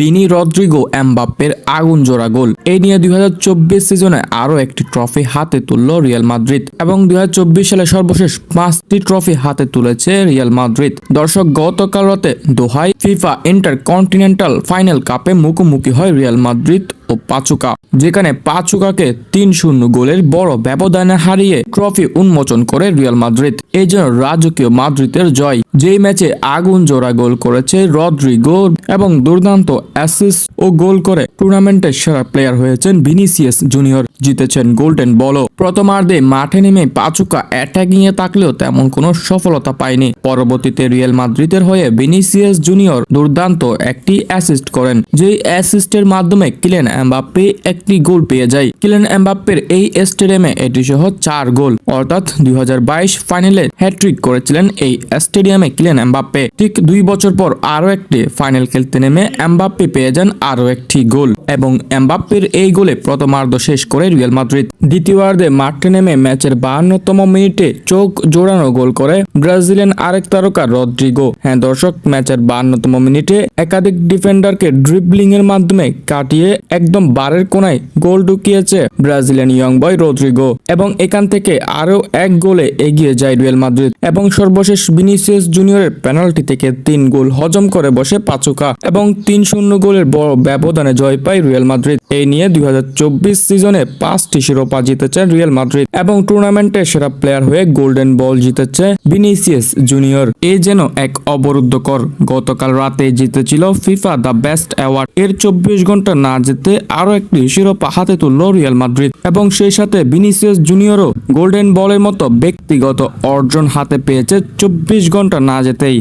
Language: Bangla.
বিনি রদ্রিগো এমবাপ্পের আগুন জোড়া গোল। এই নিয়ে দুই হাজার চব্বিশ সিজনে আরও একটি ট্রফি হাতে তুলল রিয়াল মাদ্রিদ এবং দুই হাজার চব্বিশ সালে সর্বশেষ পাঁচটি ট্রফি হাতে তুলেছে রিয়াল মাদ্রিদ। দর্শক, গতকাল রাতে দোহাই ফিফা ইন্টার কন্টিনেন্টাল ফাইনাল কাপে মুখোমুখি হয় রিয়াল মাদ্রিদ ও পাচুকা, যেখানে পাচুকাকে তিন শূন্য গোলের বড় ব্যবধানে হারিয়ে ট্রফি উন্মোচন করে রিয়াল মাদ্রিদ। এই জন্য রাজকীয় মাদ্রিদের জয়, যেই ম্যাচে আগুন জোড়া গোল করেছে রদ্রিগো এবং দুর্দান্ত অ্যাসিস ও গোল করে টুর্নামেন্টের সেরা প্লেয়ার হয়েছেন ভিনিসিয়াস জুনিয়র। জিতেছেন গোল্ডেন বলও প্রথমার্ধে মাঠে নেমে পাচুকা অ্যাটাকিং এ থাকলেও তেমন কোনো সফলতা পায়নি। পরবর্তীতে রিয়াল মাদ্রিদের হয়ে ভিনিসিয়াস জুনিয়র দুর্দান্ত একটি অ্যাসিস্ট করেন, যেই অ্যাসিস্টের মাধ্যমে কিলেন এমবাপ্পে একটি গোল পেয়ে যায়। কিলেন এমবাপ্পের এই স্টেডিয়ামে এটি সহ চার গোল অর্থাৎ দুই হাজার বাইশ ফাইনালে হ্যাট্রিক করেছিলেন এই স্টেডিয়ামে কিলেন এমবাপ্পে ঠিক দুই বছর পর আরও একটি ফাইনাল খেলতে নেমে এমবাপ্পে পেয়ে যান আরও একটি গোল এবং এমবাপ্পের এই গোলে প্রথমার্ধ শেষ করে রিয়াল মাদ্রিদ। দ্বিতীয়ার্ধে মাঠে নেমে ম্যাচের বাহান্নতম মিনিটে চোখ জোড়ানো গোল করে ব্রাজিলিয়ান আরেক তারকা রদ্রিগো। হ্যাঁ দর্শক, ম্যাচের বাহান্নতম মিনিটে একাধিক ডিফেন্ডারকে ড্রিবলিং এর মাধ্যমে কাটিয়ে একদম বারের কোনায় গোল ঢুকিয়েছে ব্রাজিলিয়ান ইয়ং বয় রদ্রিগো এবং এখান থেকে আরও এক গোলে এগিয়ে যায় রিয়াল মাদ্রিদ এবং সর্বশেষ ভিনিসিয়াস জুনিয়রের পেনাল্টি থেকে তিন গোল হজম করে বসে পাচুকা এবং তিন শূন্য গোলের বড় ব্যবধানে জয় পায় রিয়াল মাদ্রিদ। এই নিয়ে দুই হাজার চব্বিশ সিজনে পাঁচটি শিরোপা জিতেছে রিয়াল মাদ্রিদ এবং টুর্নামেন্টের সেরা প্লেয়ার হয়ে গোল্ডেন বল জিতেছে ভিনিসিয়াস জুনিয়র। এ যেন এক অবরুদ্ধকর। গতকাল রাতে জিতেছিল ফিফা দ্য বেস্ট অ্যাওয়ার্ড। এর চব্বিশ ঘণ্টা না যেতে আরও একটি শিরোপা হাতে তুলল রিয়াল মাদ্রিদ এবং সেই সাথে ভিনিসিয়াস জুনিয়রও গোল্ডেন বলের মতো ব্যক্তিগত অর্জন হাতে পেয়েছে চব্বিশ ঘণ্টা না যেতেই।